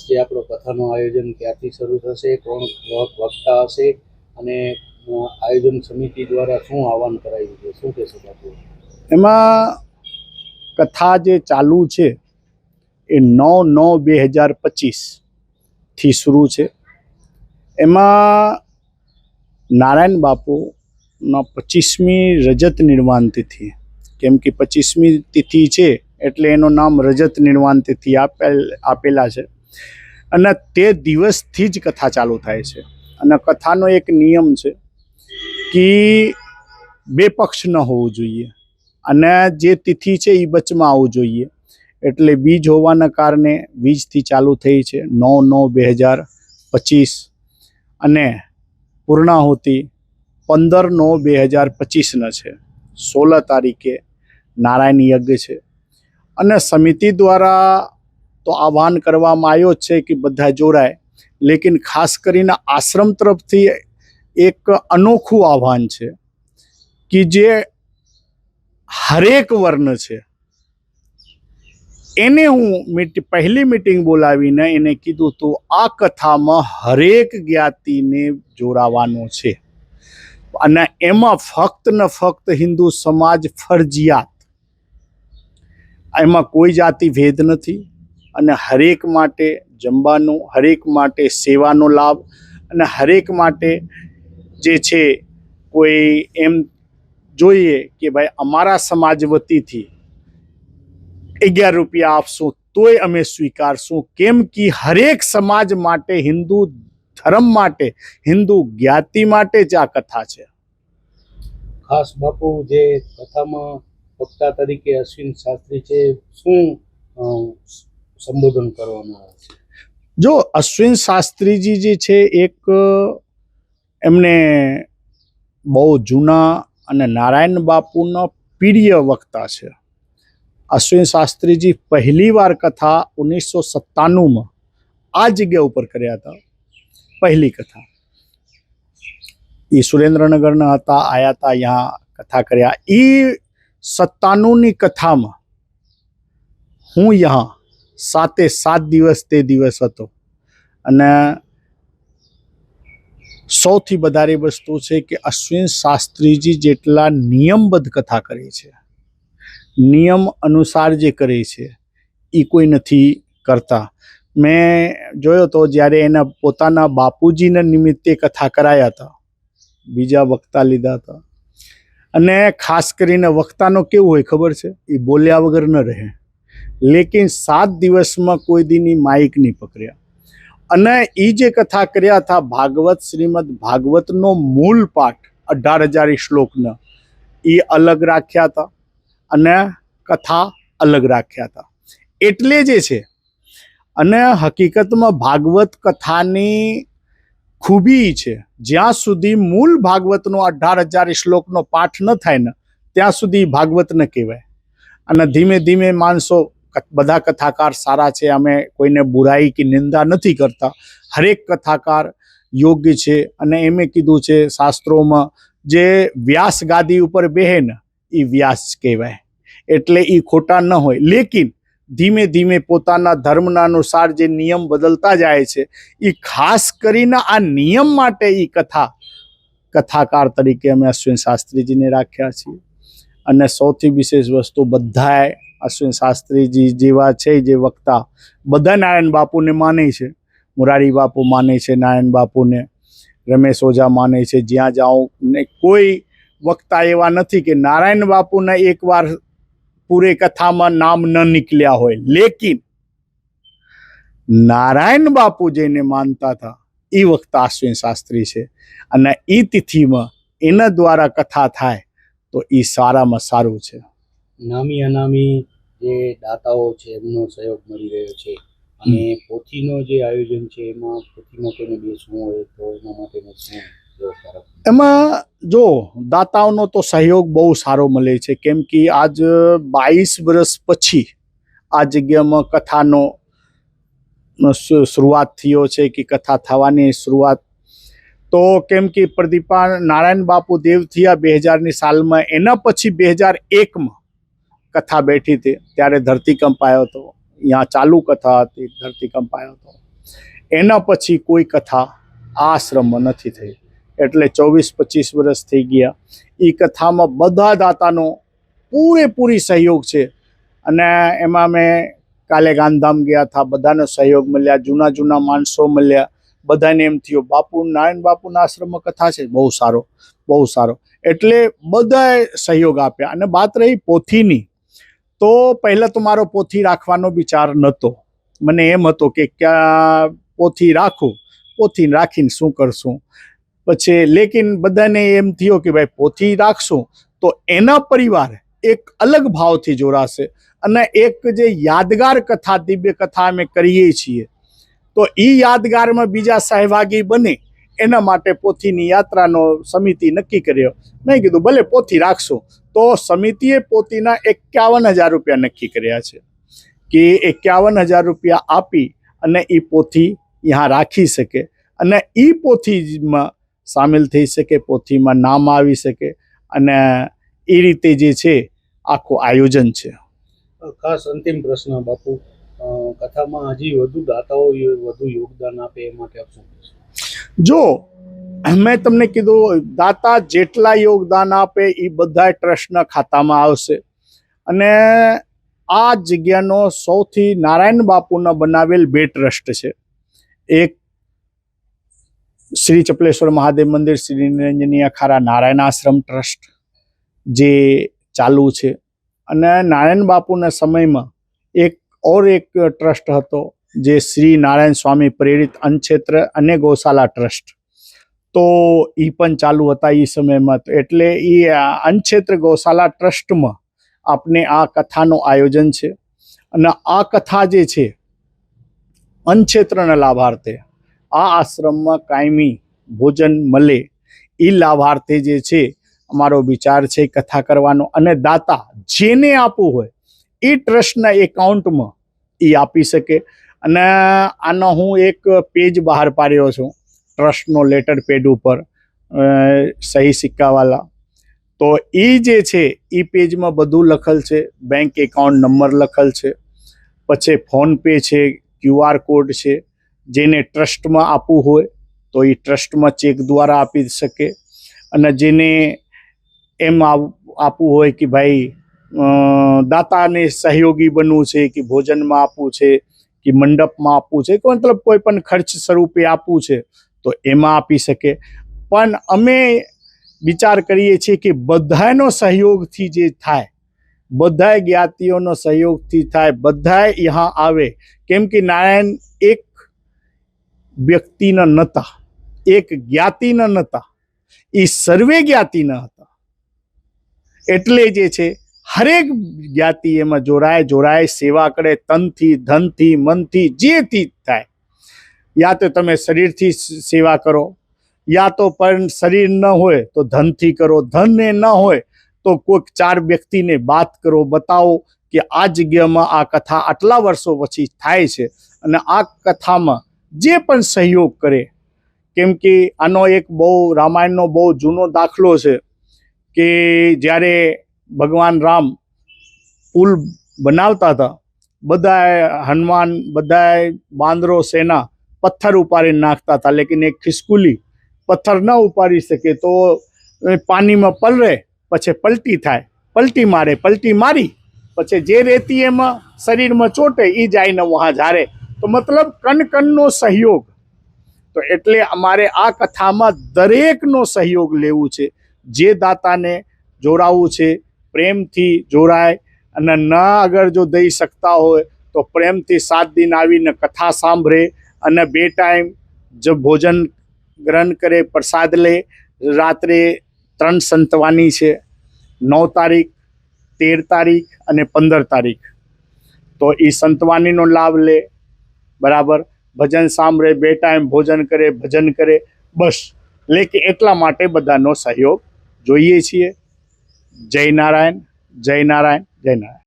જે આપણો કથાનું આયોજન ક્યાંથી શરૂ થશે, કોણ વક- વક્તા હશે અને આયોજન સમિતિ દ્વારા શું આહવાન કરાયું છે? શું કહેશો બાપુ? એમાં કથા જે ચાલુ છે એ નવ નવ બે હજાર પચીસથી શરૂ છે. એમાં નારાયણ બાપુના પચીસમી રજત નિર્વાણ તિથિ, કેમ કે પચીસમી તિથિ છે એટલે એનું નામ રજત નિર્વાણ તિથિ આપેલ, આપેલા છે. અને તે દિવસથી જ કથા ચાલુ થાય છે. અને કથાનો એક નિયમ છે કે બે પક્ષ ન હોવું જોઈએ. અને જે તિથિ છે એ બચમાં આવવું જોઈએ. એટલે બીજ હોવાના કારણે વીજથી ચાલુ થઈ છે નવ નવ બે હજાર પચીસ. અને પૂર્ણાહુતિ પંદર નવ બે હજાર પચીસના છે. સોળ તારીખે નારાયણ યજ્ઞ છે. અને સમિતિ દ્વારા તો આહ્વાન કરવામાં આવ્યો છે કે બધા જોડાય. લેકિન ખાસ કરીને આશ્રમ તરફથી એક અનોખું આહ્વાન છે કે જે હરેક વર્ણ છે. એને હું મીટ, પહેલી મીટિંગ બોલાવીને એને કીધું તો આ કથામાં હરેક જ્ઞાતિને જોડાવાનો છે. અને એમાં ફક્ત ને ફક્ત હિન્દુ સમાજ ફરજિયાત. એમાં કોઈ જાતિ ભેદ નથી. અને હરેક માટે જમવાનું, હરેક માટે સેવાનો લાભ અને હરેક માટે જે છે કોઈ એમ જોઈએ કે ભાઈ અમારા સમાજ વતીથી અગિયાર રૂપિયા આપશું, તોય અમે સ્વીકારશું. કેમ કે હરેક સમાજ માટે, હિન્દુ ધર્મ માટે, હિન્દુ જ્ઞાતિ માટે જ આ કથા છે. ખાસ બાપુ, જે કથામાં વક્તા તરીકે અશ્વિન શાસ્ત્રી છે, શું સંબોધન કરવામાં આવે છે. જો અશ્વિન શાસ્ત્રીજી જે છે, એક એમને બહુ જૂના અને નારાયણ બાપુના પ્રિય વક્તા છે. અશ્વિન શાસ્ત્રીજી પહેલી વાર કથા ઓગણીસો સત્તાણુંમાં આ જગ્યા ઉપર કર્યા હતા. પહેલી કથા. એ સુરેન્દ્રનગરના હતા, આયા હતા, અહીંયા કથા કર્યા. એ સત્તાણુંની કથામાં હું यहाँ સાતે સાત દિવસ તે દિવસ હતો. અને સૌથી વધારે વસ્તુ છે કે અશ્વિન શાસ્ત્રીજી જેટલા નિયમબદ્ધ કથા કરે છે, નિયમ અનુસાર જે કરે છે એ કોઈ નથી કરતા. મેં જોયો તો જ્યારે એના પોતાના બાપુજીના નિમિત્તે કથા કરાયા હતા, બીજા વક્તા લીધા હતા. અને ખાસ કરીને વક્તાનો કેવું હોય ખબર છે? એ બોલ્યા વગર ન રહે. લેકિન સાત દિવસમાં કોઈ દીની માઇક નહીં પકડ્યા. અને એ જે કથા કર્યા હતા ભાગવત શ્રીમદ ભાગવતનો મૂળ પાઠ અઢાર હજાર શ્લોકનો એ અલગ રાખ્યા હતા અને કથા અલગ રાખ્યા હતા. એટલે જે છે, અને હકીકતમાં ભાગવત કથાની ખૂબી છે, જ્યાં સુધી મૂળ ભાગવતનો અઢાર હજાર શ્લોકનો પાઠ ન થાય ને, ત્યાં સુધી ભાગવત ન કહેવાય. અને ધીમે ધીમે માણસો બધા કથાકાર સારા છે, અમે કોઈને બુરાઈ કે નિંદા નથી કરતા. હરેક કથાકાર યોગ્ય છે અને એમે કીધું છે શાસ્ત્રોમાં, જે વ્યાસ ગાદી ઉપર બેહે ને એ વ્યાસ કહેવાય. એટલે એ ખોટા ન હોય. લેકિન ધીમે ધીમે પોતાના ધર્મના અનુસાર જે નિયમ બદલતા જાય છે એ ખાસ કરીને આ નિયમ માટે એ કથા, કથાકાર તરીકે અમે અશ્વિન શાસ્ત્રીજીને રાખ્યા છીએ. અને સૌથી વિશેષ વસ્તુ બધાએ અશ્વિન શાસ્ત્રીજી જેવા છે, જે વક્તા. બધા નારાયણ બાપુને માને છે. મુરારી બાપુ માને છે, નારાયણ બાપુને. રમેશ ઓઝા માને છે. જ્યાં જાઉં ને કોઈ વક્તા એવા નથી કે નારાયણ બાપુના એકવાર પૂરે કથામાં નામ ન નીકળ્યા હોય. લેકિન નારાયણ બાપુ જેને માનતા હતા એ વક્તા અશ્વિન શાસ્ત્રી છે. અને એ તિથિમાં એના દ્વારા કથા થાય, તો એ સારામાં સારું છે. નામી અનામી જે દાતાઓ છે એમનો સહયોગ મળી રહ્યો છે. અને પોથીનો જે આયોજન છે એમાં પોથીમાં કોઈને બેસવું હોય તો એના માટેનો શું એમાં જો દાતાઓનો તો સહયોગ બહુ સારો મળે છે. કેમ કે આજ બાવીસ વર્ષ પછી આ જગ્યામાં કથાનો શરૂઆત થયો છે કે કથા થવાની શરૂઆત. તો કેમ કે પ્રદીપા નારાયણ બાપુ દેવથી આ બે હજારની સાલમાં એના પછી બે હજાર એકમાં કથા બેઠી હતી, ત્યારે ધરતીકંપ આવ્યો હતો. અહીંયા ચાલુ કથા હતી, ધરતીકંપ આવ્યો હતો. એના પછી કોઈ કથા આ આશ્રમમાં નથી થઈ. એટલે ચોવીસ પચીસ વર્ષ થઈ ગયા. એ કથામાં બધા દાતાનો પૂરેપૂરી સહયોગ છે. અને એમાં મેં કાલે ગાંધામ ગયા હતા, બધાનો સહયોગ મળ્યા, જૂના જૂના માણસો મળ્યા. બધાને એમ થયું, બાપુ, નારાયણ બાપુના આશ્રમમાં કથા છે? બહુ સારો બહુ સારો. એટલે બધાએ સહયોગ આપ્યા. અને વાત રહી પોથીની. તો પહેલાં તો મારો પોથી રાખવાનો વિચાર નહોતો મને એમ હતો કે ક્યાં પોથી રાખું, પોથી રાખીને શું કરશું? પછી લેકિન બધાને એમ થયો કે ભાઈ પોથી રાખશું તો એના પરિવાર એક અલગ ભાવથી જોડાશે અને એક જે યાદગાર કથા, દિવ્ય કથા અમે કરીએ છીએ, તો એ યાદગારમાં બીજા સહભાગી બને એના માટે પોથીની યાત્રાનો સમિતિ નક્કી કર્યો. મેં કીધું ભલે પોથી રાખશું તો સમિતિએ પોતીના એકાવન હજાર રૂપિયા નક્કી કર્યા છે. કે એકાવન હજાર રૂપિયા આપી અને એ પોથી ત્યાં રાખી શકે અને એ પોથીમાં સામેલ થઈ શકે, પોથીમાં નામ આવી શકે અને એ રીતે જે છે આખું આયોજન છે. ખાસ અંતિમ પ્રશ્ન બાપુ કથામાં હજી વધુ દાતાઓ વધુ યોગદાન આપે એ માટે આપ શું જો, મેં તમને કીધું, દાતા જેટલા યોગદાન આપે એ બધા ટ્રસ્ટના ખાતામાં આવશે. અને આ જગ્યાનો સૌથી નારાયણ બાપુના બનાવેલ બે ટ્રસ્ટ છે. એક શ્રી ચપલેશ્વર મહાદેવ મંદિર, શ્રી નિરંજની અખારા નારાયણ આશ્રમ ટ્રસ્ટ જે ચાલુ છે. અને નારાયણ બાપુના સમયમાં એક ઓર એક ટ્રસ્ટ હતો. જે શ્રી નારાયણ સ્વામી પ્રેરિત અન્નક્ષેત્ર અને ગૌશાલા ટ્રસ્ટ. તો એ પણ ચાલુ હતા એ સમયમાં. તો એટલે એ અન્નક્ષેત્ર ગૌશાલા ટ્રસ્ટમાં આપણે આ કથાનું આયોજન છે. અને આ કથા જે છે, અન્નક્ષેત્રના લાભાર્થે આ આશ્રમમાં કાયમી ભોજન મળે એ લાભાર્થે જે છે, અમારો વિચાર છે કથા કરવાનો. અને દાતા જેને આપવું હોય એ ટ્રસ્ટના એકાઉન્ટમાં એ આપી શકે. અને આનો હું એક પેજ બહાર પાડ્યો છું ટ્રસ્ટનો લેટર પેડ ઉપર સહી સિક્કાવાલા. તો એ જે છે એ પેજમાં બધું લખેલ છે બેંક એકાઉન્ટ નંબર લખેલ છે, પછી ફોનપે છે ક્યુઆર કોડ છે, જેને ટ્રસ્ટમાં આપવું હોય, તો એ ટ્રસ્ટમાં ચેક દ્વારા આપી શકે. અને જેને એમ આપવું હોય કે ભાઈ દાતાને સહયોગી બનવું છે, કે ભોજનમાં આપવું છે કે મંડપમાં આપવું છે, કે મતલબ કોઈ પણ ખર્ચ સ્વરૂપે આપવું છે, તો એમાં આપી શકે. પણ અમે વિચાર કરીએ છીએ કે બધાનો સહયોગથી જે થાય, બધાય જ્ઞાતિઓનો સહયોગથી થાય, બધાય यहाँ આવે. કેમ કે નારાયણ એક વ્યક્તિના નહોતા એક જ્ઞાતિના નહોતા એ સર્વે જ્ઞાતિના હતા. એટલે જે છે હરેક જ્ઞાતિ એમાં જોડાય જોડાય, સેવા કરે, તનથી, ધનથી, મનથી, જેથી થાય. યા તો તમે શરીરથી સેવા કરો, યા તો પણ શરીર ન હોય તો ધનથી કરો. ધન એ ન હોય તો કોઈક ચાર વ્યક્તિને વાત કરો, બતાવો કે આ જગ્યામાં આ કથા આટલા વર્ષો પછી થાય છે અને આ કથામાં જે પણ સહયોગ કરે. કેમ કે આનો એક બહુ રામાયણનો બહુ જૂનો દાખલો છે કે જ્યારે ભગવાન રામ પુલ બનાવતા હતા. બધાએ હનુમાન, બધાએ બાંદરો, સેના પથ્થર ઉપાડી નાખતા હતા. લેકિન એક ખિસકુલી પથ્થર ન ઉપાડી શકે તો પાણીમાં પલરે પછી પલટી થાય. પલટી મારે, પલટી મારી, પછી જે રેતી એમાં શરીરમાં ચોટે એ જાયને વહાં ઝારે. તો મતલબ કનકનનો સહયોગ. તો એટલે અમારે આ કથામાં દરેકનો સહયોગ લેવું છે. જે દાતાને જોડાવવું છે પ્રેમથી જોડાય અને ન આગળ જો દઈ શકતા હોય તો પ્રેમથી સાત દિન આવીને કથા સાંભળે અને બે ટાઈમ જો ભોજન ગ્રહણ કરે, પ્રસાદ લે. રાત્રે ત્રણ સંતવાની છે. નવ તારીખ, તેર તારીખ અને પંદર તારીખ. તો એ સંતવાનીનો લાભ લે. બરાબર? ભજન સાંભળે, બે ટાઈમ ભોજન કરે, ભજન કરે. બસ. લેકે એટલા માટે બધાનો સહયોગ જોઈએ છીએ. જય નારાયણ જય નારાયણ જય નારાયણ.